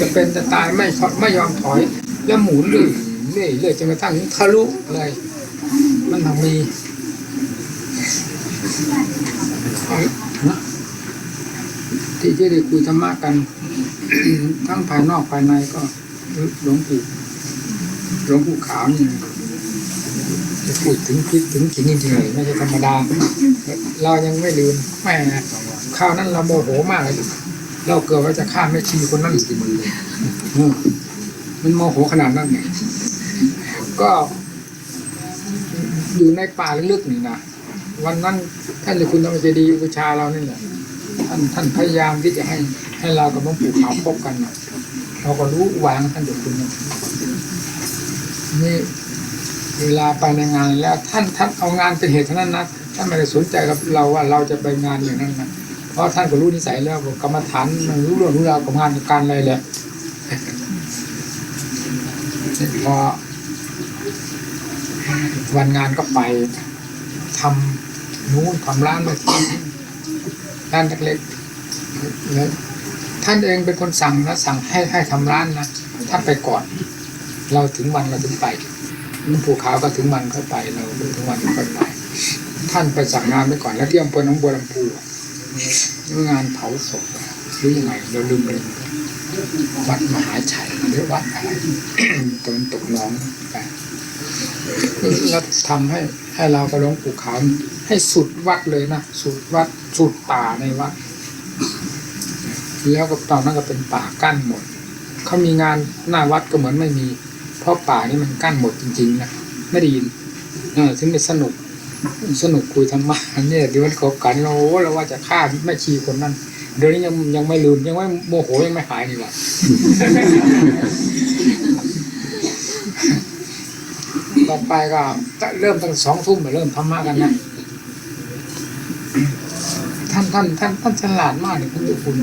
จะเป็นจะตายไม่ไม่ยอมถอย แล้วหมุนเรื่อยเรื่อยเรื่อยจนกระทั่งทะลุเลยมันต้องมีที่ที่ได้คุยธรรมะกัน ทั้งภายนอกภายในก็หลวงปู่หลวงปู่ขาวนี่จะพูดถึงคิดถึงจริงจริงๆเลยไม่ใช่ธรรมดา เรายังไม่ลืมแม่คราวนั้นเราโมโหมากเลย เราเกิดว่าจะฆ่าแม่ชีคนนั้นสิมันเลยเออมันโมโหขนาดนั้นไงก็ อยู่ในป่าลึกๆนี่นะวันนั้นท่านหรือคุณธรรมเจดีย์อุปชฌาย์เรานี่แหละท่านท่านพยายามที่จะให้ให้เรากับหลวงปู่ขาวพบกันนะเราก็รู้วางท่านเด็กคุณนะนี่เวลาไปในงานแล้ว ท่านท่านเอางานเป็นเหตุเท่านั้นนะท่านไม่ได้สนใจกับเราว่าเราจะไปงานอย่างนั้นนะ เพราะท่านก็รู้นิสัยแล้วกรรมฐานมันรู้เรื่องรู้ราวกับงานกับการอะไรแหละพอวันงานก็ไปทำนู้นทำร้านมาที่ร้านเล็กๆแล้วท่านเองเป็นคนสั่งนะสั่งให้ให้ทำร้านนะท่านไปก่อน เราถึงวันเราถึงไปหลุงปู่ขาวก็ถึงวันเข้าไปเราถึงวันค่อยไป ท่านไปสั่งงานไปก่อนแล้วที่อำเภอหนองบัวลำพู งานเผาศพหรือยังไงเราลืมไปวัดมหาชัยหรือวัดอะไรตนตกน้องไปแล้วทำให้ให้เรากระลงปู่ขาวให้สุดวัดเลยนะสุดวัดสุดป่าในวัด แล้วก็ตอนนั้นก็เป็นป่ากั้นหมดเขามีงานหน้าวัดก็เหมือนไม่มี เพราะป่านี่มันกั้นหมดจริงๆนะไม่ได้ยินเออถึงได้สนุก สนุกคุยธรรมะเนี่ยเดี๋ยวมันขบกันเราโอ้เราว่าจะฆ่าแม่ชีคนนั้นเดี๋ยวนี้ยังยังไม่ลืมยังไม่โมโหยังไม่หายนี่หว่าต่อไปก็เริ่มตั้งสองทุ่มมาเริ่มธรรมะกันนะท่านท่านท่านท่านฉลาดมากเลยท่านเจ้คุณ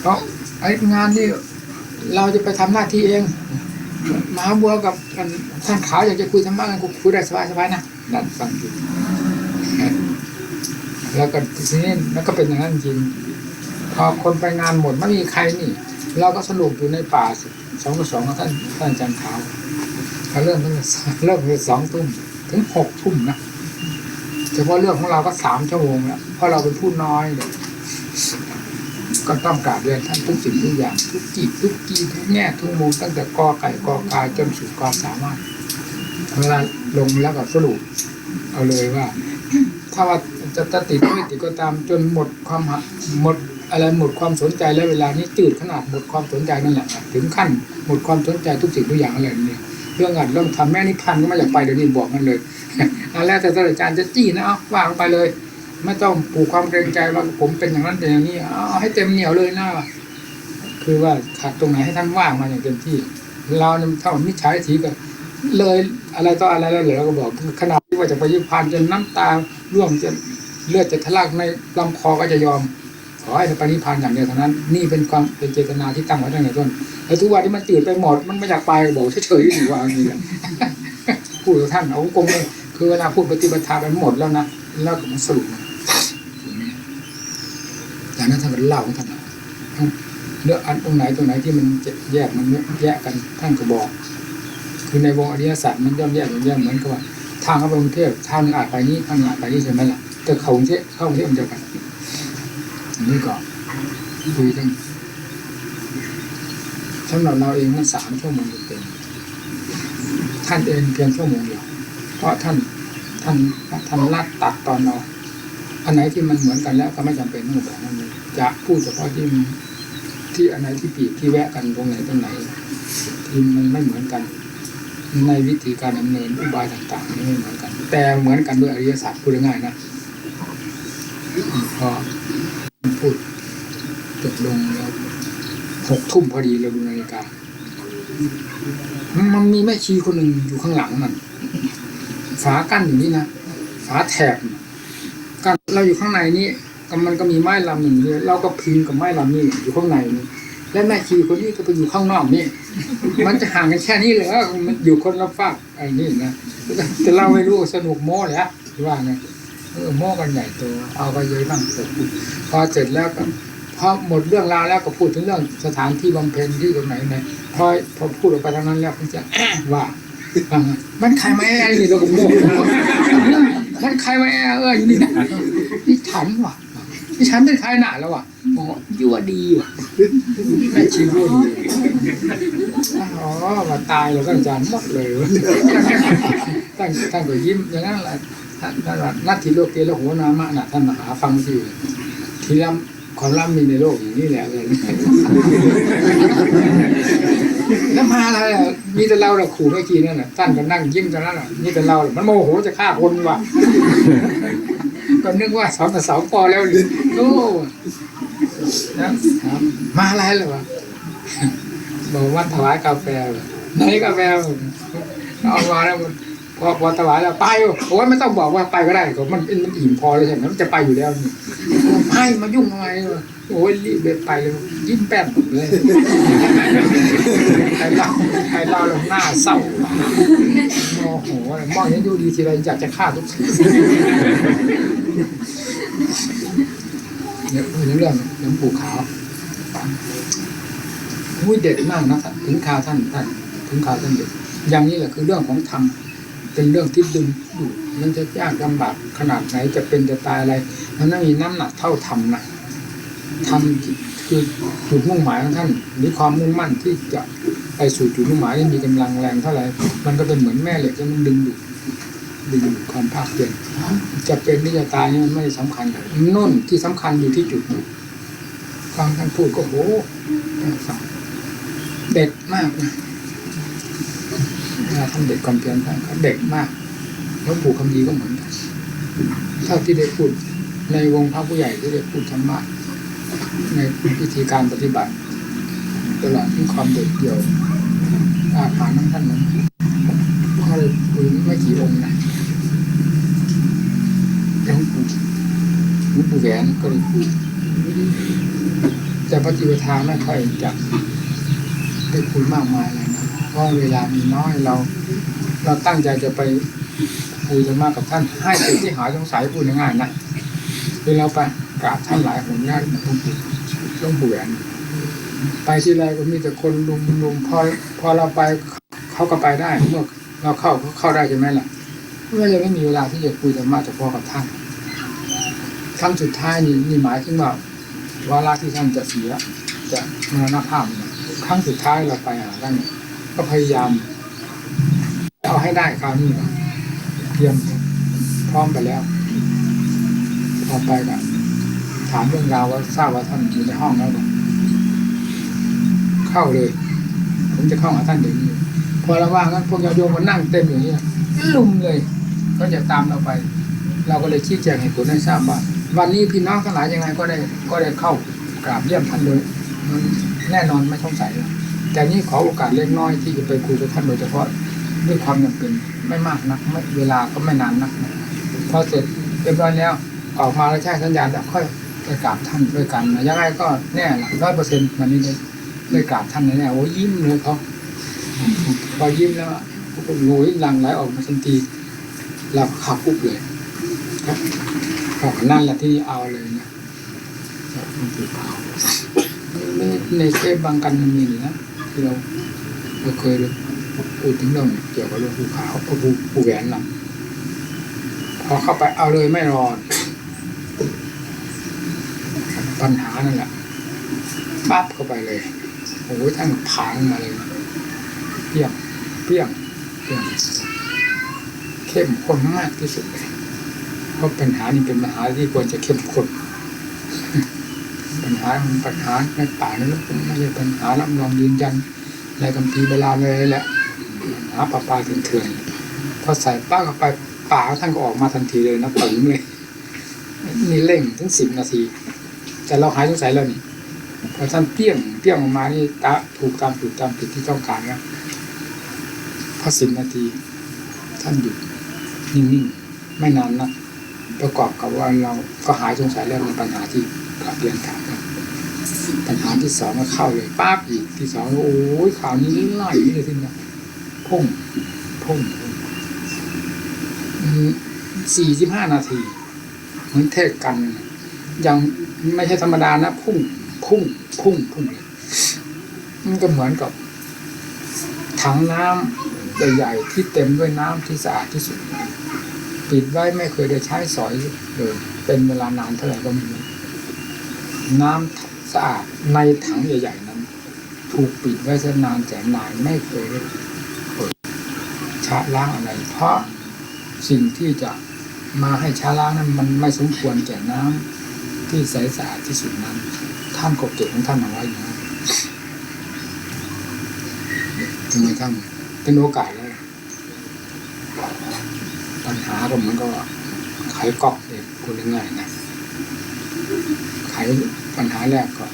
เพราะไอ้งานนี่เราจะไปทำหน้าที่เอง มหาบัวกับท่านขาวอยากจะคุยธรรมะกันคุยได้สบายสบายๆนะนั่นฟังอยู่แล้วก็ทีนี้แล้วก็เป็นอย่างนั้นจริง พอคนไปงานหมดไม่มีใครนี่ เราก็สนุกอยู่ในป่าสองต่อสองกับท่านท่านอาจารย์ขาวเขาเริ่มตั้งแต่เริ่มตั้งแต่สองทุ่มถึงหกทุ่มนะเฉพาะเรื่องของเราก็สามชั่วโมงแล้วเพราะเราเป็นผู้น้อยเลย ก็ต้องกราบเรียนท่านทุกสิ่งทุกอย่างทุกจิตทุกกีทุกแง่ทุกมุมตั้งแต่กอไก่กอกาจนสุดความสามารถเวลาลงแล้วก็สรุปเอาเลยว่า ถ้าว่าจะจะติดไม่ติดก็ตามจนหมดความหมดอะไรหมดความสนใจแล้วเวลานี้จืดขนาดหมดความสนใจนั่นแหละถึงขั้นหมดความสนใจทุกสิ่งทุกอย่างอะไรนี่เรื่องอัดเรื่องทำแม่นิพันธ์ก็ไม่อยากไปเดี๋ยวนี้บอกมันเลยอันแรแต่ท่านอาจารย์จะจี้นะเอาว่าลงไปเลย ไม่ต้องปลูกความเกรงใจว่าผมเป็นอย่างนั้นเป็นอย่างนี้เอาให้เต็มเหนียวเลยนะคือว่าขาดตรงไหนให้ท่านว่างมาอย่างเต็มที่ เราเนี่ยถ้ามิจฉาทิฏฐิก็เลยอะไรต่ออะไรแล้วเหลือก็บอกขนาดที่ว่าจะไปยิพพานจนน้ำตาร่วงจะเลือดจะทะลักในลำคอก็จะยอมขอให้ไปนิพพานอย่างเดียวเท่านั้น นี่เป็นความเป็นเจตนาที่ตั้งไว้ตั้งแต่ต้นแล้วทุกวันที่มันตื่นไปหมดมันไม่อยากไปบอกเฉยๆอยู่ว่าอย่างนี้พูดกับท่านเอากงเลยคือเวลาพูดปฏิบัติธรรมไปหมดแล้วนะแล้วก็มสรุป นั้นท่านเล่าให้ท่านเลือกอันตรงไหนตรงไหนที่มันจะแยกมันแยกกันท่านก็บอก คือในวงอริยสัจมันย่อมแยกมันแยกเหมือนกับว่าทางเข้าไปกรุงเทพทางนึงอาจไปนี้ทางนึงอาจไปนี้ใช่ไหมล่ะแต่เขากรุงเทพเข้ากรุงเทพมันเดียวกันอันนี้ก็คุยกันสำหรับเราเองมันสามชั่วโมงเต็มท่านเองเพียงชั่วโมงเดียวเพราะท่านท่านท่านลัดตัดตอนเรา อันไหนที่มันเหมือนกันแล้วก็ไม่จำเป็นต้องบอกนั่นเลยจะพูดเฉพาะที่ที่อันไหนที่ปีกที่แวะกันตรงไหนตรงไหนที่มันไม่เหมือนกัน ในวิธีการดำเนินอุบายต่างๆนี่ไม่เหมือนกัน แต่เหมือนกันด้วยอริยสัจพูดง่ายนะพอพูดจบลงแล้วหกทุ่มพอดีเราดูนาฬิกามันมีแม่ชีคนหนึ่งอยู่ข้างหลังมันฝากั้นอยู่นี่นะฝาแถบ เราอยู่ข้างในนี่มันก็มีไม้ลำหนึ่งเราก็พิงกับไม้ลำนี่อยู่ข้างในนี่และแม่ชีคนนี้ก็ไปอยู่ข้างนอกนี่ มันจะห่างกันแค่นี้เหรอมันอยู่คนละฝากไอ้นี่นะแต่เราไม่รู้สนุกโม้เลยอะว่าไงเออโม้กันใหญ่โตเอาไปเยอะบ้างพอเสร็จแล้วก็พอหมดเรื่องราวแล้วก็พูดถึงเรื่องสถานที่บำเพ็ญที่ตรงไหนไหนพอพอพูดออกไปทางนั้นแล้วผมจะว่ามันใครมาแอ้นี่เราก็โง่มันใครมาแอ้เอออยู่นี่ นะนี่ฉันว่ะนี่ฉันเป็นใครหนาแล้วว่ะอ๋อยั่วดีว่ะแม่ชียั่วดีอ๋อมาตายแล้วก็อาจารย์หมดเลยท่านท่านก็ยิ้มอย่างนั้นแหละท่านท่านว่านัตถิโลกเกละโหนามะน่ะท่านมหาฟังที่อยู่ทีละความร่ำมีในโลกอย่างนี้แหละเลยแล้วมาอะไรอะมีแต่เราเราขู่เมื่อกี้นั่นแหละท่านก็นั่งยิ้มตอนนั้นแหละมีแต่เราแหละมันโมโหจะฆ่าคนว่ะ ก็นึกว่าสองกับสองพอแล้วหรือโอ้นะมาอะไรหรอวะบอกว่าถวายกาแฟไหนกาแฟเอามาแล้วพอพอถวายแล้วไปโอ้ยไม่ต้องบอกว่าไปก็ได้ก็มันมันอิ่มพอเลยใช่ไหมมันจะไปอยู่แล้วนี่ไปมายุ่งทำไมโอ้ยรีบไปเลยยิ้มแป้นเลยใครเล่าใครเล่าล้วหน้าเศร้าโอ้โหมองนี้ดูดีทีไรอยากจะฆ่าทุกที เนี่ยพูดถึงเรื่องหลวงปู่ขาวอุ้ยเด็ดมากนะถึงข่าวท่านท่านถึงข่าวท่านเด็ดอย่างนี้แหละคือเรื่องของธรรมเป็นเรื่องที่ดึงดูดมันจะยากลำบากขนาดไหนจะเป็นจะตายอะไรมันไม่มีน้ำหนักเท่าธรรมนะธรรมคือจุดมุ่งหมายของท่านหรือความมุ่งมั่นที่จะไปสู่จุดมุ่งหมายที่มีกำลังแรงเท่าไหร่มันก็เป็นเหมือนแม่เหล็กที่มันดึงดูด ดึงดูดความภาคเพียรจะเป็นหรือจะตายนี่มันไม่ได้สำคัญนุ่นที่สำคัญอยู่ที่จุดนี้ฟังท่านพูดก็โหน่าฟังเด็กมากนะท่านเด็กความเพียรท่านก็เด็กมากหลวงปู่คำดีก็เหมือนกันเท่าที่ได้พูดในวงพระผู้ใหญ่ที่ได้พูดธรรมะในวิธีการปฏิบัติตลอดที่ความเด็ดเดี่ยวอาถรรพ์ของท่านนั้นก็เลยคุยไม่กี่องค์นะ หลวงปู่แหวนก็เลยพูดแต่ปฏิปทาไม่ค่อยจะได้คุยมากมายเลยนะเพราะเวลามีน้อยเรา เราตั้งใจจะไปคุยธรรมะกับท่านให้เป็นที่หายสงสัยพูดง่ายๆนะคือเราไปกราบท่านหลายหนญาติหลวงปู่หลวงปู่แหวนไปที่ไรก็มีแต่คนลุมลุมพอพอเราไปเขาก็ไปได้เมื่อเราเข้าเขาเข้าได้ใช่ไหมล่ะก็เลยไม่มีเวลาที่จะคุยธรรมะเฉพาะกับท่าน ครั้งสุดท้ายนี่นี่หมายถึงว่าวาระที่ท่านจะเสียจะมรณภาพเนี่ยครั้งสุดท้ายเราไปหาท่านก็พยายามเอาให้ได้คราวนี้เตรียมพร้อมไปแล้วพอไปก็ถามเรื่องราวว่าทราบว่าท่านอยู่ในห้องแล้วบอกเข้าเลย ผมจะเข้าหาท่านเดี๋ยวนี้พอเราว่างั้นพวกญาโยมมันนั่งเต็มอย่างนี้ลุมเลย ก็จะตามเราไป เราก็เลยชี้แจงให้ผลให้ทราบว่า วันนี้พี่น้องทั้งหลายยังไงก็ได้ก็ได้เข้ากราบเยี่ยมท่านโดยมันแน่นอนไม่ต้องใส่แล้วแต่นี่ขอโอกาสเล็กน้อยที่จะไปคุยกับท่านโดยเฉพาะด้วยความจำเป็นไม่มากนักไม่เวลาก็ไม่นานนักนะพอเสร็จเรียบร้อยแล้วออกมาแล้วใช้สัญญาณแล้วค่อยไปกราบท่านด้วยกันยังไงก็แน่ร้อยเปอร์เซ็นต์วันนี้ได้ได้กราบท่านแน่ๆโอ้ยิ้มเลยเขาพอยิ้มแล้วโอ้โหลังไหลออกมาทันทีเราก็ขับปุ๊บเลยครับ ก็นั่นแหละที่เอาเลยนะหลวงปู่ขาวในในเทปบางกันมันมีนะที่เราเราเคยพูดถึงเรื่องเกี่ยวกับเรื่องภูเขาภูภูแหวนนะพอเข้าไปเอาเลยไม่รอปัญหานั่นแหละปั๊บเข้าไปเลยโอ้โหท่านผางมาเลยเพี้ยงเพี้ยงเพี้ยงเข้มข้นมากที่สุดเลย เพราะปัญหานี่เป็นปัญหาที่ควรจะเข้มข้นปัญหาปัญหาในป่านี่มันไม่ใช่ปัญหารับรองยืนยันในคำพีเวลาเลยแหละหาป่าป่าเถื่อนๆพอใส่ป้าเข้าไปป่าท่านก็ออกมาทันทีเลยนะปึ๋งเลยนี่เร่งถึงสิบนาที แต่เราหายสงสัยแล้วนี่พอท่านเปี้ยงเปี้ยงออกมานี่ตาถูกตามถูกตามผิดที่ต้องการแล้วพอสิบนาที ท่านหยุดนิ่งๆไม่นานนะ ประกอบกับว่าเราก็หายสงสัยแล้วในปัญหาที่กับเรียนถามปัญหาที่สองก็เข้าเลยป้าบอีกที่สองโอ้ยข่าวนี้ไล่เลยทีเนี้ยพุ่งพุ่งสี่สิบห้านาทีเหมือนเทศกันยังไม่ใช่ธรรมดานะพุ่งพุ่งพุ่งพุ่งเลยมันก็เหมือนกับถังน้ำใหญ่ๆที่เต็มด้วยน้ำที่สะอาดที่สุด ปิดไว้ไม่เคยได้ใช้สอยเลยเป็นเวลานานเท่าไหร่ก็ไม่รู้น้ำสะอาดในถังใหญ่ๆนั้น ถูกปิดไว้แสนนานแสนนานไม่เคยได้เปิดชะล้างอะไร เพราะสิ่งที่จะมาให้ชะล้างนั้นมันไม่สมควรแก่น้ำที่ใสสะอาดที่สุดนั้น ท่านก็เก็บของท่านเอาไว้อย่างนั้นจนกระทั่งเป็นโอกาสแล้ว ปัญหาก็เหมือนกับว่าไขก๊อกเองพูดง่ายๆนะไขปัญหาแรกก็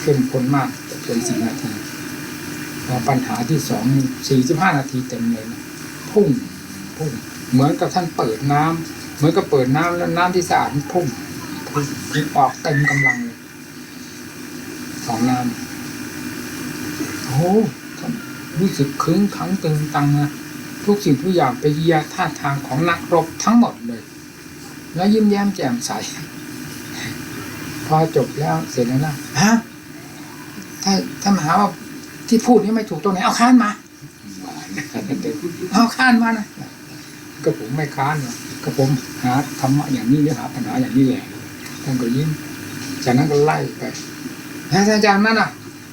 เข้มข้นมากเป็นสิบนาทีพอปัญหาที่สองสี่สิบห้านาทีเต็มเลยนะพุ่งพุ่งเหมือนกับท่านเปิดน้ำเหมือนกับเปิดน้ำแล้วน้ำที่สะอาดมันพุ่งพุ่งออกเต็มกำลังเลยของน้ำโอ้ท่านรู้สึกคึ้งขังตึงตังนะ ทุกสิ่งทุกอย่างไปเยียท่าทางของนักรบทั้งหมดเลย แล้วยิ้มแย้มแจ่มใส พอจบแล้วเสร็จแล้วนะฮะถ้าถ้ามาหาว่าที่พูดนี่ไม่ถูกตรงไหนเอาค้านมาเอาค้านมานะก็ผมไม่ค้านนะก็ผมหาธรรมะอย่างนี้หรือหาปัญหาอย่างนี้แหละท่านก็ยิ้มจากนั้นก็ไล่ไปแล้วอาจารย์นั่นน่ะ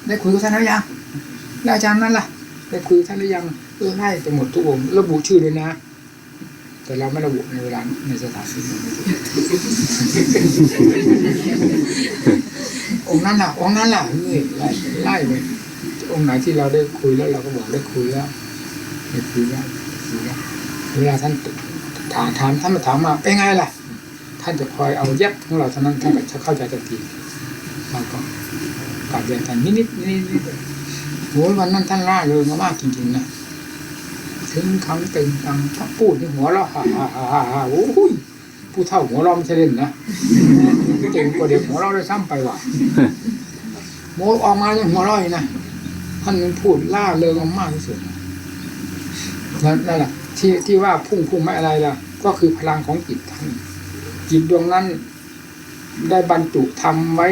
ได้คุยกับท่านแล้วยังแล้วอาจารย์นั่นล่ะ ได้คุยกับท่านหรือยังเออ ไล่ไปหมดทุกองระบุชื่อเลยนะ แต่เราไม่ระบุในเวลาในสถานที่องค์นั้นล่ะองค์นั้นล่ะเฮ้ยไล่ไล่ไปองค์ไหนที่เราได้คุยแล้วเราก็บอกได้คุยแล้วได้คุยแล้วคุยแล้วเวลาท่านถามถามท่านมาถามมาเป็นไงล่ะ ท่านจะคอยเอาแยบของเราเท่านั้นท่านก็จะเข้าใจทันทีเราก็กลับเรียนท่านนิดนิดนิดนิดโอ้ยวันนั้นท่านล่าเลยมากจริงๆนะ ถึงคำตึงตังถ้าพูดที่หัวเราะฮ่าฮ่าฮ่าฮ่าโอ้ยผู้เฒ่าหัวเราไม่ใช่เล่นนะเก่งกว่าเด็กหัวเราะได้ซ้ำไปว่ะโมออกมายังหัวเราอยนะท่านพูดล่าเริงมากที่สุดนั่นนั่นแหละที่ที่ว่าพุ่งพุ่งไม่อะไรล่ะ ก็คือพลังของจิตท่านจิตดวงนั้น ได้บรรจุทำไว้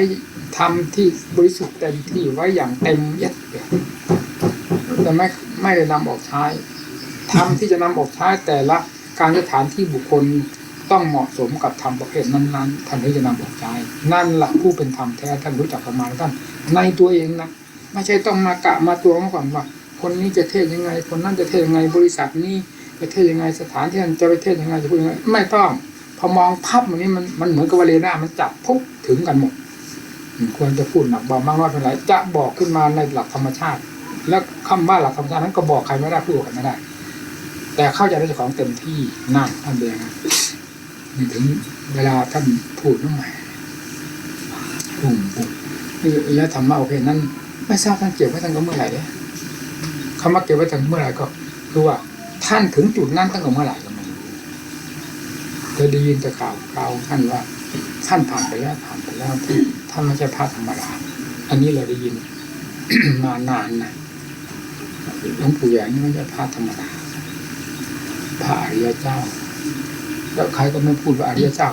ทำที่บริสุทธิ์เต็มที่ไว้อย่างเต็มเย็ดแต่ไม่ไม่ได้นำออกใช้ ธรรมที่จะนำออกใช้แต่ละการสถานที่บุคคลต้องเหมาะสมกับธรรมประเภทนั้นๆท่านถึงจะนำออกใช้นั่นแหละผู้เป็นธรรมแท้ท่านรู้จักประมาณท่านในตัวเองนะไม่ใช่ต้องมากะมาตัวมาก่อนว่าคนนี้จะเทศยังไง คนนั้นจะเทศยังไงบริษัทนี้จะเทศยังไงสถานที่นั้นจะไปเทศยังไงจะพูดยังไงไม่ต้องพอมองภาพมันนี้มันมันเหมือนกับวาเลน่ามันจับปุ๊บถึงกันหมดควรจะพูดหนักเบามากน้อยเท่าไหร่จะบอกขึ้นมาในหลักธรรมชาติ แล้วคำว่าหลักธรรมชาตินั้นก็บอกใครไม่ได้พูดกับใครไม่ได้ แต่เข้าใจในเจ้าของเต็มที่นั่นท่านเดียนะนี่ถึงเวลาท่านพูดน้องใหม่ปุ่มปุ่มแล้วธรรมะโอเคนั้น ไม่ทราบท่านเก็บไว้ตั้งแต่เมื่อไหร่เนี่ยคำว่าเก็บไว้ตั้งเมื่อไหร่ก็คือว่าท่านถึงจุดนั้นตั้งแต่เมื่อไหร่ก็ไม่รู้เคยได้ยินแต่ข่าวข่าวท่านว่าท่านผ่านไปแล้วผ่านไปแล้วที่ท่านไม่ใช่พระธรรมดาอันนี้เราได้ยินมานานนะหลวงปู่ใหญ่นี่ไม่ใช่พระธรรมดา พระอริยเจ้า แล้วใครก็ไม่พูดว่าอริยเจ้า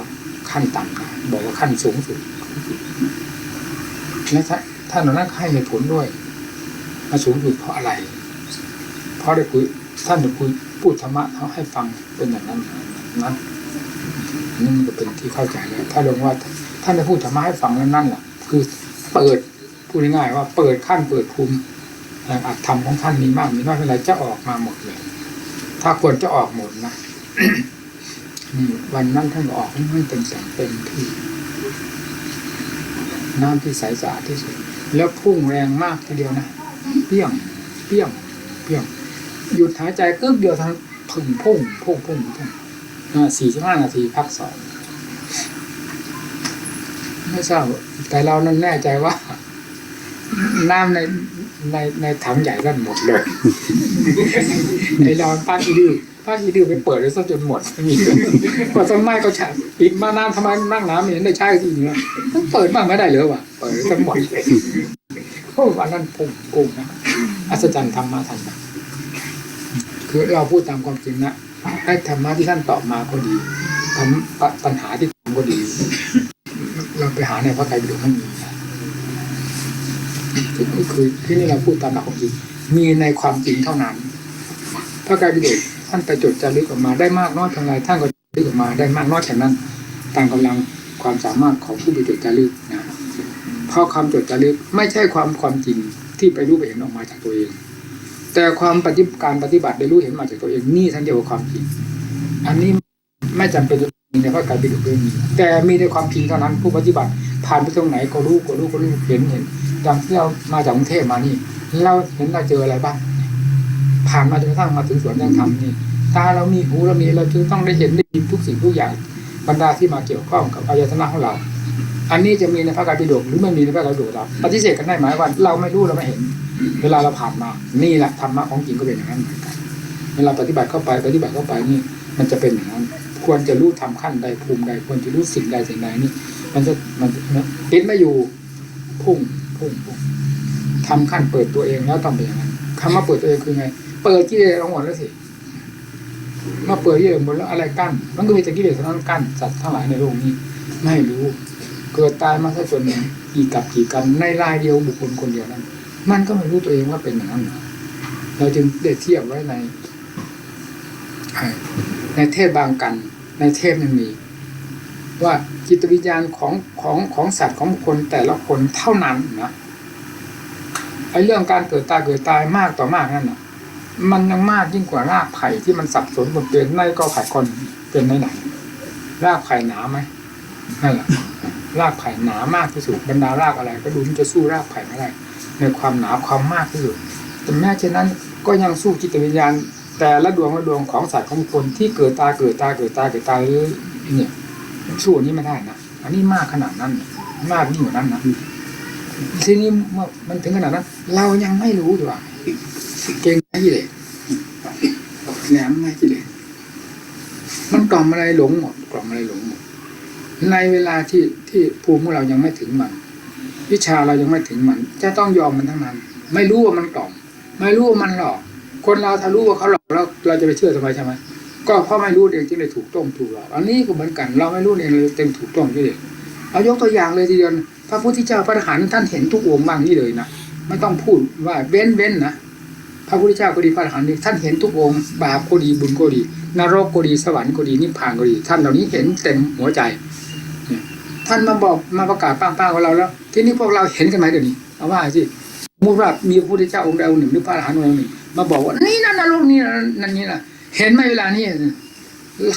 ขั้นต่ำนะบอกว่าขั้นสูงสุดและท่านนั้นให้เหตุผลด้วยมาสูงสุดเพราะอะไร เพราะได้คุยท่านได้คุยพูดธรรมะเขาให้ฟังเป็นอย่างนั้นนั้นนี่มันก็เป็นที่เข้าใจแล้วถ้าลงว่าท่านได้พูดธรรมะให้ฟังแล้วนั่นแหละคือเปิดพูดง่ายๆว่าเปิดขั้นเปิดภูมิอัตธรรมของท่านมีมากมีน้อยเท่าไรจะออกมาหมดเลย ถ้าควรจะออกหมดนะนี่วันนั้นท่านออกให้เต็มแสงเต็มที่น้ำที่ใสสะอาดที่สุด แล้วพุ่งแรงมากทีเดียวนะเปี้ยงเปี้ยงเปี้ยงหยุดหายใจกึกเดียวทั้งพุ่งพุ่งพุ่งพุ่งพุ่งสี่สิบห้านาทีพักสองไม่ทราบแต่เรานั้นแน่ใจว่า น้ำในในในถังใหญ่นั่นหมดเลยไอเราป้าอีดื้อป้าอีดื้อไปเปิดเลยซะจนหมดไม่มีเลยกว่าจะไหม้ก็ฉะปิดมานานทำไมนั่งน้ำไม่เห็นได้ใช่ทีนี้ต้องเปิดบ้างไม่ได้เลยวะเปิดจนหมดเลยโอ้วันนั้นปุ่มปุ่มนะอัศจรรย์ธรรมะทันนะคือเราพูดตามความจริงนะให้ธรรมะที่ท่านตอบมาก็ดีทำปัญหาที่ถามก็ดีเเราไปหาในพระไตรปิฎกไม่มีนะ นี่คือที่นี่เราพูดตามหลักของจริงมีในความจริงเท่านั้น พระไตรปิฎกท่านไปจดจารึกออกมาได้มากน้อยเท่าไรท่านก็จารึกออกมาได้มากน้อยแค่นั้นตามกำลังความสามารถของผู้ไปจดจารึกนะเพราะคำจดจารึกไม่ใช่ความความจริงที่ไปรู้ไปเห็นออกมาจากตัวเอง แต่ความปฏิบัติการปฏิบัติได้รู้เห็นมาจากตัวเองนี่ท่านเดียวกับความจริงอันนี้ไม่จำเป็น มีในพระไตรปิฎกด้วยมีแต่มีในความจริงเท่านั้นผู้ปฏิบัติผ่านไปตรงไหนก็รู้ก็รู้ก็รู้เห็นเห็นอย่างที่เรามาจากกรุงเทพมานี่ เราเห็นเราเจออะไรบ้าง ผ่านมาจนกระทั่งมาถึงสวนยังทำนี่ตาเรามีหูเรามีเราจึงต้องได้เห็นได้ยินทุกสิ่งทุกอย่างบรรดาที่มาเกี่ยวข้องกับอายตนะของเรา อันนี้จะมีในพระไตรปิฎกหรือไม่มีในพระไตรปิฎกเราปฏิเสธกันได้ไหมว่าเราไม่รู้เราไม่เห็น เวลาเราผ่านมา นี่แหละธรรมะของจริงก็เป็นอย่างนั้นเหมือนกันเวลาปฏิบัติเข้าไปปฏิบัติเข้าไปนี่มันจะเป็นอย่างนั้น ควรจะรู้ทำขั้นใดภูมิใด ควรจะรู้สิ่งใดสิ่งใดนี่ มันจะมันมันติดไม่อยู่พุ่งพุ่งพุ่งทำขั้นเปิดตัวเองแล้วต้องเป็นอย่างนั้นคำว่าเปิดตัวเองคือไง เปิดกิเลสทั้งหมดแล้วสิมาเปิดกิเลสหมดแล้วอะไรกั้นมันก็มีแต่กิเลสเท่านั้นกั้นสัตว์ทั้งหลายในโลกนี้ ไม่รู้ เกิดตายมาแค่ส่วนหนึ่งกี่กับกี่กันในรายเดียวบุคคลคนเดียวนั้น มันก็ไม่รู้ตัวเองว่าเป็นอย่างนั้นเราจึงได้เทียบไว้ในในเทพบางกัน ในเทพนั้นมี ว่าจิตวิญญาณของของของสัตว์ของคนแต่ละคนเท่านั้นนะไอ้เรื่องการเกิดตายเกิดตายมากต่อมากนั่นน่ะมันยังมากยิ่งกว่ารากไผ่ที่มันสับสนบนเปลี่ยนในก็ไผ่คนเป็นในไหนรากไผ่หนาไหมนั่นแหละรากไผ่หนามากที่สุดบรรดารากอะไร ก็ดูมันจะสู้รากไผ่ไม่ได้ในความหนาความมากที่สุดแต่แม้เช่นนั้นก็ยังสู้จิตวิญญาณ แต่ละดวงละดวงของสัตว์ของคนที่เกิดตาเกิดตาเกิดตาเกิดตาเนี่ยสู้นนี้ไม่ได้นะอันนี้มากขนาดนั้นมากยิ่งกว่านั้นนะทีนี้เมื่อมันถึงขนาดนั้น เรายังไม่รู้ดีกว่าเก่งไม่เลยแหนมไม่กิเลสมันกล่อมอะไรหลงหมดกล่อมอะไรหลงหมดในเวลาที่ที่ภูมิของเรายังไม่ถึงมัน วิชาเรายังไม่ถึงมัน จะต้องยอมมันทั้งนั้น ไม่รู้ว่ามันกล่อม ไม่รู้ว่ามันหลอก คนเราถ้ารู้ว่าเขาหลอก แล้วเราจะไปเชื่อทำไมใช่ไหมก็เพราะไม่รู้เองที่เลยถูกต้องถูกหลอกอันนี้ก็เหมือนกัน เราไม่รู้เองเลยเต็มถูกต้องที่เลยเอายกตัวอย่างเลยทีเดียวพระพุทธเจ้าพระอรหันต์ท่านเห็นทุกองค์บ้างนี่เลยนะไม่ต้องพูดว่าเว้นเว้นนะพระพุทธเจ้าก็ดีพระอรหันต์ท่านเห็นทุกองค์บาปก็ดีบุญก็ดี นรกก็ดีสวรรค์ก็ดีนิพพานก็ดี ท่านเหล่านี้เห็นเต็มหัวใจท่านมาบอกมาประกาศป้างๆกับเราแล้ว ทีนี้พวกเราเห็นกันไหมเดี๋ยวนี้เอาว่าสิ มูรามีพระพุทธเจ้าองค์ใดองค์หนึ่งหรือพระอรหันต์องค์หนึ่ง มาบอกว่านี่นั่นนรกนี่นั่นนี่นะเห็นไหมเวลานี้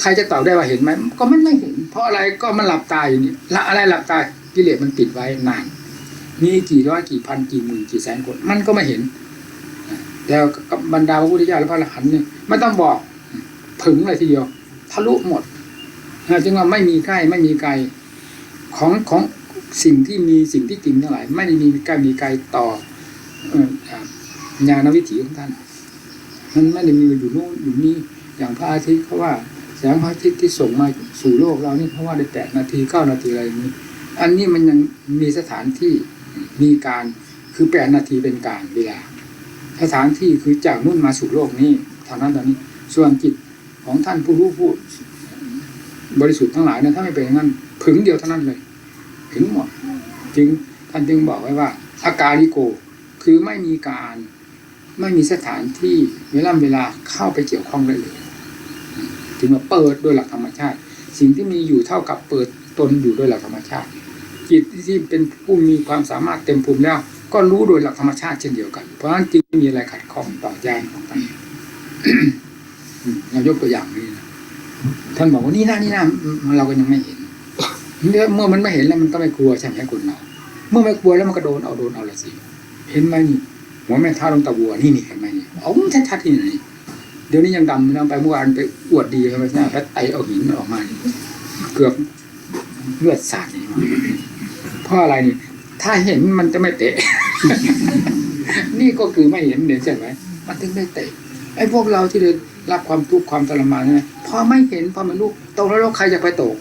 ใครจะตอบได้ว่าเห็นไหมก็มันไม่เห็น เพราะอะไรก็มันหลับตาอยู่นี่ละอะไรหลับตากิเลสมันปิดไว้นานมีกี่ร้อยกี่พันกี่หมื่นกี่แสนคนมันก็ไม่เห็นแต่บรรดาพระพุทธเจ้าและพระอรหันต์เนี่ยไม่ต้องบอกถึงเลยทีเดียว ทะลุหมดจึงว่าไม่มีใกล้ไม่มีไกลของของสิ่งที่มีสิ่งที่จริงทั้งหลายไม่ได้มีใกล้มีไกลต่อ ญาณวิถีของท่านมันไม่ได้มีอยู่โน่นอยู่นี่อย่างพระอาทิตย์เขาว่าแสงพระอาทิตย์ที่ส่งมาสู่โลกเรานี่เพราะว่าได้แปดนาทีเก้านาทีอะไรนี้ อันนี้มันยังมีสถานที่มีการคือแปดนาทีเป็นการเวลาสถานที่คือจากนู่นมาสู่โลกนี้เท่านั้นตอนนี้ส่วนจิตของท่านผู้รู้ผู้บริสุทธิ์ทั้งหลายนะถ้าไม่เป็นอย่างนั้นผึงเดียวเท่านั้นเลยถึงหมดจึงท่านจึงบอกไว้ว่าอาการลิโก คือไม่มีการไม่มีสถานที่เวลาเวลาเข้าไปเกี่ยวข้องได้เลย ถึงมาเปิดโดยหลักธรรมชาติ สิ่งที่มีอยู่เท่ากับเปิดตนอยู่โดยหลักธรรมชาติ จิตที่เป็นผู้มีความสามารถเต็มภูมิแล้ว ก็รู้โดยหลักธรรมชาติเช่นเดียวกัน เพราะฉะนั้นจึงไม่มีอะไรขัดข้องต่อญาณของท่านเรายกตัวอย่างนี้นะท่านบอกว่านี่นะนี่นะเราก็ยังไม่เห็นเมื่อมันไม่เห็นแล้วมันก็ไม่กลัวใช่ไหมคนเราเมื่อไม่กลัวแล้วมันก็โดนเอาโดนเอาละสิ ห็นไหมนี่หัวแม่เท้าลงตะบัวนี่นี่เห็นไหมนี่อชัดๆที่ไหนเดี๋ยวนี้ยังดำนะไปเมื่อวานไปอวดดีใช่ไหมใช่แล้วไตเอาหินออกมาเกือบเลือดสาดนี่เพราะอะไรนี่ถ้าเห็นมันจะไม่เตะ นี่ก็คือไม่เห็นเนี่ยวใช่ไหมมันถึงได้เตะไอ้พวกเราที่ได้รับความทุกข์ความทรมานเนี่ยพอไม่เห็นพอไม่รู้ตกแล้วใครจะไปตก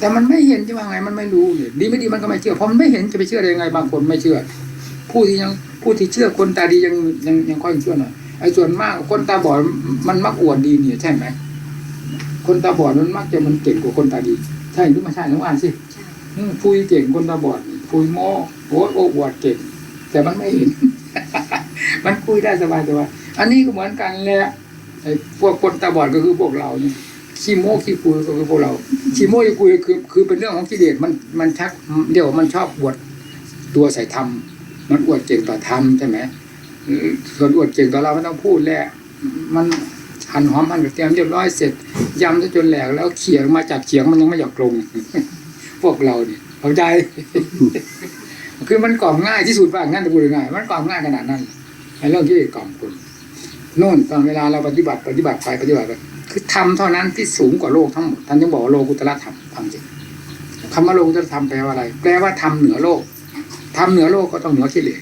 แต่มันไม่เห็นจะว่าไงมันไม่รู้เนี่ยดีไม่ดีมันก็ไม่เชื่อพราะมันไม่เห็นจะไปเชื่อได้ยังไงบางคนไม่เชื่อ ผู้ที่ยังผู้ที่เชื่อคนตาดียังยังยังค่อยเชื่อหน่อยไอ้ส่วนมากคนตาบอดมันมักอวดดีเนี่ยใช่ไหมคนตาบอดมันมักจะมันเก่งกว่าคนตาดี ใช่หรือไม่ใช่น้องอ่านสิอืมคุยเก่งคนตาบอดคุยโม้โอ้โอ้อวดเก่งแต่มันไม่เห็น มันคุยได้สบายสบายอันนี้ก็เหมือนกันแหละไอ้พวกคนตาบอดก็คือพวกเราเนี่ยขี้โม้ขี้คุยก็คือพวกเราขี้โม้ขี้คุยคือคือเป็นเรื่องของกิเลสมันมันชักเดี๋ยวมันชอบอวดตัวใส่ธรรม มันอวดเก่งต่อธรรมใช่ไหมส่วนอวดเก่งต่อเราไม่ต้องพูดแหละมันหั่นหอมหั่นกระเทียมเรียบร้อยเสร็จยำซะจนแหลกแล้วเขี่ยมาจากเขียงมันยังไม่อยากลง พวกเราเนี่ยเข้าใจคือมันกล่อมง่ายที่สุดว่างั้นจะพูดง่ายมันกล่อมง่ายขนาดนั้นไอ้เรื่องที่กล่อมคนโน่นตอนเวลาเราปฏิบัติปฏิบัติไปปฏิบัติไปคือทำเท่านั้นที่สูงกว่าโลกทั้งหมดท่านจึงบอกว่าโลกุตละธรรมความจริงคำว่าโลกุตละธรรมแปลว่าอะไร แปลว่าทำเหนือโลก ทำเหนือโลกก็ต้องเหนือกิเลส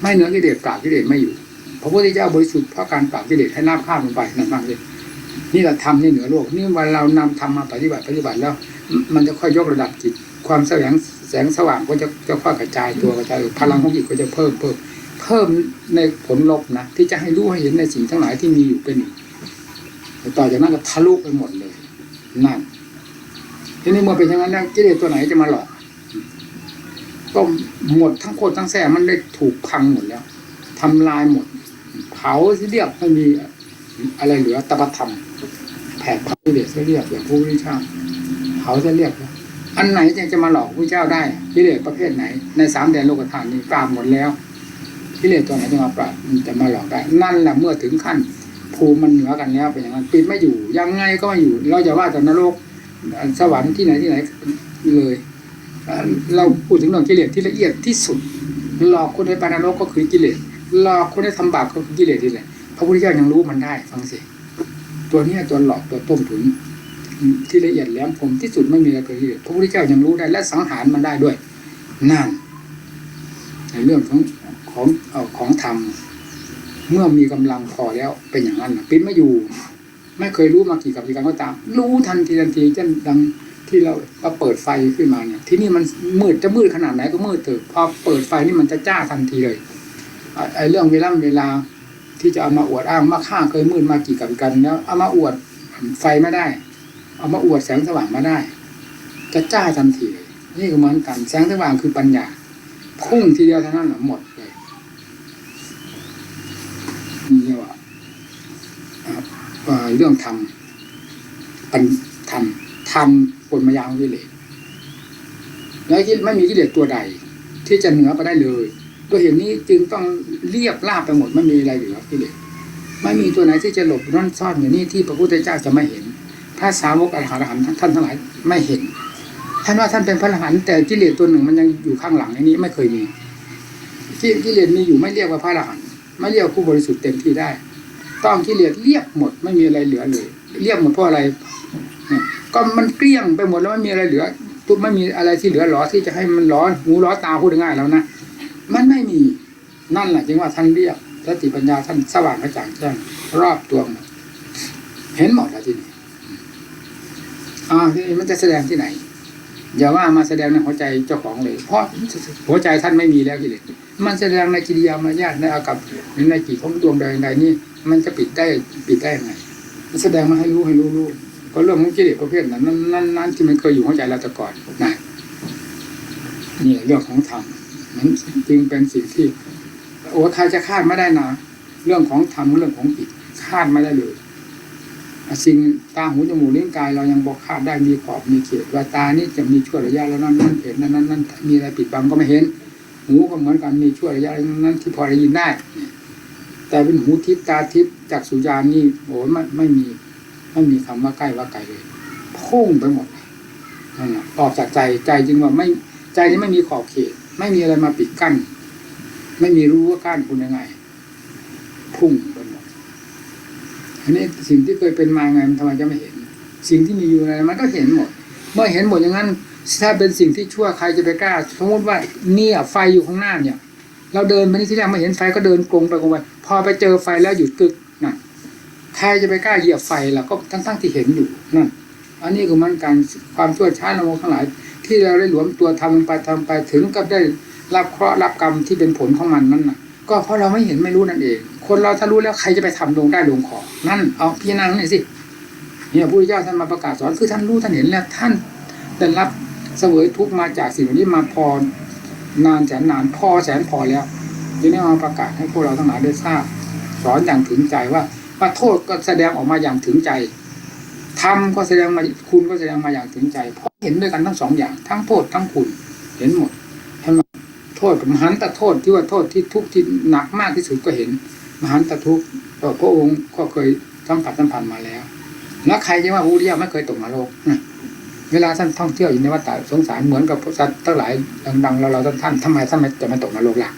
ไม่เหนือกิเลสปราบกิเลสไม่อยู่พระพุทธเจ้าบริสุทธิ์เพราะการปราบกิเลสให้น้าข้ามลงไปนั่นฟังเลยนี่แหละทำนี่เหนือโลก นี่วันเรานำทำมาปฏิบัติปฏิบัติแล้ว มันจะค่อยยกระดับจิต ความแสงแสงสว่างก็จะจะค่อยกระจายตัวกระจายพลังของจิตก็จะเพิ่มเพิ่มเพิ่มในผลลบนะที่จะให้รู้ให้เห็นในสิ่งทั้งหลายที่มีอยู่เป็นอยู่ต่อจากนั้นก็ทะลุไปหมดเลย นั่นทีนี้เมื่อเป็นอย่างนั้นกิเลสตัวไหนจะมาหลอก ก็หมดทั้งโคตรทั้งแส่มันได้ถูกพังหมดแล้วทำลายหมด เผาเรียบไม่มีอะไรเหลือตปะธรรมแผดเผากิเลสเรียบอย่างผู้วิชาเผาจะเรียบแล้วอันไหนยังจะมาหลอกพระเจ้าได้กิเลสประเภทไหน ในสามแดนโลกธาตุนี้ปราบหมดแล้วกิเลสตัวไหนจะมาปราบมันจะมาหลอกได้ นั่นแหละเมื่อถึงขั้นภูมิมันเหนือกันแล้วเป็นอย่างนั้นปิดไม่อยู่ ยังไงก็ไม่อยู่ เราจะว่าแต่นรกสวรรค์ที่ไหนที่ไหนเลย เราพูดถึงเรื่องกิเลสที่ละเอียดที่สุดหลอกคนให้ไปนรกก็คือกิเลสหลอกคนให้ทำบาปก็คือกิเลสนี่แหละพระพุทธเจ้ายังรู้มันได้ฟังสิตัวนี้ตัวหลอกตัวต้มถุนที่ละเอียดแหลมคมที่สุดไม่มีอะไรเกิดขึ้นพระพุทธเจ้ายังรู้ได้และสังหารมันได้ด้วยนั่นในเรื่องของของเอ่อของธรรมเมื่อมีกำลังพอแล้วเป็นอย่างนั้นปิดไม่อยู่ ไม่เคยรู้มากี่กับกี่การก็ตาม รู้ทันทีทันทีเช่นดัง ที่เราเราเปิดไฟขึ้นมาเนี่ย ที่นี่มันมืดจะมืดขนาดไหนก็มืดเถอะพอเปิดไฟนี่มันจะจ้าทันทีเลยไอ้เรื่องเวลาเวลาที่จะเอามาอวดอ้างมาฆ่าเคยมืดมากี่กับกันแล้วเอามาอวดไฟไม่ได้ เอามาอวดแสงสว่างมาได้ จะจ้าทันทีเลยนี่ก็เหมือนกันแสงสว่างคือปัญญาพุ่งทีเดียวเท่านั้นหมดเลยนี่เรียกว่าเรื่องธรรมปัญธรรม ธรรมายางวิเลศแล้วที่ไม่มีกิเลสตัวใด ที่จะเหนือไปได้เลยด้วเหตุนี้จึงต้องเรียบราบไปหมดไม่มีอะไรเหลือกิเลสไม่มีตัวไหนที่จะหลบร่อนซ่อนอยู่นี่ที่พระพุทธเจ้าจะไม่เห็นพระสาวกอรหันต์ท่านทั้งหลายไม่เห็นท่านว่าท่านเป็นพระอรหันต์แต่กิเลสตัวหนึ่งมันยังอยู่ข้างหลังในนี้ไม่เคยมีที่กิเลสมีอยู่ไม่เรียกว่าพระอรหันต์ไม่เรียกผู้บริสุทธิ์เต็มที่ได้ ต้องกิเลสเรียบหมดไม่มีอะไรเหลือเลยเรียบหมดเพราะอะไร ก็มันเกลี้ยงไปหมดแล้วไม่มีอะไรเหลือทุกไม่มีอะไรที่เหลือหรอที่จะให้มันร้อนหูร้อนตาพูดง่ายแล้วนะมันไม่มีนั่นแหละจึงว่าท่านเรียกสติปัญญาท่านสว่างกระจ่างแจ้งรอบตัวหมดเห็นหมดแล้วทีนี้อ่าทีนี้มันจะแสดงที่ไหน อย่าว่ามาแสดงในหัวใจเจ้าของเลย เพราะหัวใจท่านไม่มีแล้วกิเลสมันแสดงในกิริยามารยาทในอากับหรือในกิจของดวงใดใดนี่มันจะปิดได้ปิดได้ยังไงมันแสดงมาให้รู้ให้รู้รู้ ก็เรื่องของกิเลสประเภทนั้นนั้นนั้นนนที่มันเคยอยู่หัวใจเราแต่ก่อนนะนี่เรื่องของธรรมนั้นจึงเป็นสิ่งที่โอ้ใครจะคาดไม่ได้นะเรื่องของธรรมเรื่องของจิตคาดไม่ได้เลยสิ่งตาหูจมูกลิ้นกาย เรายังบอกคาดได้มีขอบมีเขตว่าตานี่จะมีช่วระยะแล้วนั่นนั่นเห็นนั่นนั่นนั่นมีอะไรปิดบังก็ไม่เห็น หูก็เหมือนกันมีช่วระยะนั้นนั่นที่พอได้ยินได้ แต่เป็นหูทิพตาทิพจากสุญญานี่โอ้ไม่ไม่มี ไม่มีคำว่าใกล้ว่าไกลเลยพุ่งไปหมดนั่นแหละออกจากใจใจจึงว่าไม่ใจนี้ไม่มีขอบเขต ไม่มีอะไรมาปิดกั้น ไม่มีรู้ว่ากั้นคุณยังไง พุ่งไปหมดอันนี้สิ่งที่เคยเป็นมาไงมันทำไมจะไม่เห็น สิ่งที่มีอยู่อะไรมันก็เห็นหมด เมื่อเห็นหมดอย่างนั้นถ้าเป็นสิ่งที่ชั่วใครจะไปกล้าสมมติว่าเนี่ยไฟอยู่ข้างหน้าเนี่ย เราเดินไปนี่ที่แรกไม่เห็นไฟก็เดินกลงไปกลงไปพอไปเจอไฟแล้วหยุดกึก ใครจะไปกล้าเหยียบไฟล่ะก็ทั้งๆที่เห็นอยู่นั่นอันนี้ก็มันการความชั่วช้าละโมบทั้งหลาย ที่เราได้หลวมตัวทำไปทำไปถึงกับได้รับเคราะห์รับกรรมที่เป็นผลของมันนั่นน่ะ ก็เพราะเราไม่เห็นไม่รู้นั่นเอง คนเราถ้ารู้แล้วใครจะไปทำลงได้ลงขอนั่นเอาพี่นางนี่อยสิเนี่ยพระพุทธเจ้าท่านมาประกาศสอนคือท่านรู้ท่านเห็นแล้วท่านได้รับเสวยทุกมาจากสิ่งนี้มาพอนานแสนนานพอแสนพอแล้วทีนี้มาประกาศให้พวกเราทั้งหลายได้ทราบ สอนอย่างถึงใจว่า ว่าโทษก็แสดงออกมาอย่างถึงใจทำก็แสดงมาคุณก็แสดงมาอย่างถึงใจ เพราะเห็นด้วยกันทั้งสองอย่าง ทั้งโทษทั้งคุณ เห็นหมดเห็นไหมโทษกับมหันตโทษที่ว่าโทษที่ทุกข์ที่หนักมากที่สุดก็เห็น มหันตทุกข์ก็พระองค์ก็เคยสัมผัสสัมพันธ์มาแล้ว แล้วใครจะว่าพระพุทธเจ้าไม่เคยตกนรกเวลาท่านท่องเที่ยวอยู่ในวัฏฏะสงสารเหมือนกับพวกสัตว์ทั้งหลายดังๆเราเราท่านทำไมท่านไม่จะไม่ตกนรกล่ะ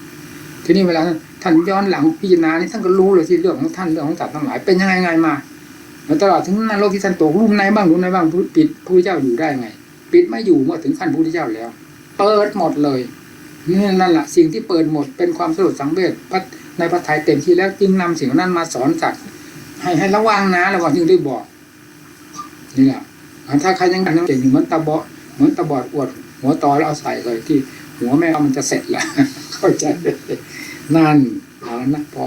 ทีนี้เวลาท่านย้อนหลังพิจารณานี่ท่านก็รู้เลยที่เรื่องของท่านเรื่องของสัตว์ทั้งหลายเป็นยังไงไงมาแล้วตลอดถึงนรกที่ท่านตกรูปในบ้างรูปในบ้างปิดพระเจ้าอยู่ได้ไง ปิดไม่อยู่เมื่อถึงขั้นพระเจ้าแล้ว เปิดหมดเลยนี่นั่นแหละสิ่งที่เปิดหมดเป็นความสลดสังเวชในพระทัยเต็มที่แล้วจึงนำสิ่งนั้นมาสอนสัตว์ให้ให้ระวังนะระวังจึงได้บอกนี่แหละถ้าใครยังยังเก่งอยู่เหมือนตาบอดเหมือนตาบอดอวด หัวตอแล้วเอาใส่เลยที่ หัวแม่มันจะเสร็จแล้วเข้าใจนั่นเอาละนะพอ